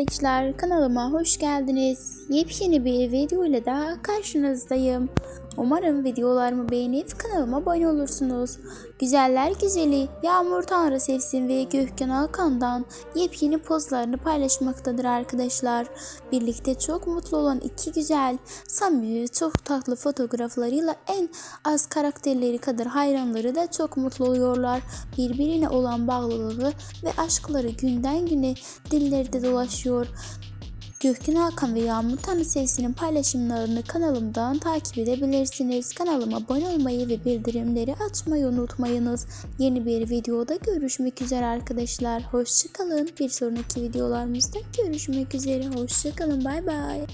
Arkadaşlar kanalıma hoş geldiniz. Yepyeni bir video ile daha karşınızdayım. Umarım videolarımı beğenip kanalıma abone olursunuz. Güzeller güzeli Yağmur Tanrı Sevsin ve Gökhan Alkan'dan yepyeni pozlarını paylaşmaktadır arkadaşlar. Birlikte çok mutlu olan iki güzel, samimi, çok tatlı fotoğraflarıyla en az karakterleri kadar hayranları da çok mutlu oluyorlar. Birbirine olan bağlılığı ve aşkları günden güne dillerde dolaşıyor. Gökhan Hakan ve Yağmur Tanrı Sesi'nin paylaşımlarını kanalımdan takip edebilirsiniz. Kanalıma abone olmayı ve bildirimleri açmayı unutmayınız. Yeni bir videoda görüşmek üzere arkadaşlar. Hoşçakalın. Bir sonraki videolarımızda görüşmek üzere. Hoşçakalın. Bay bay.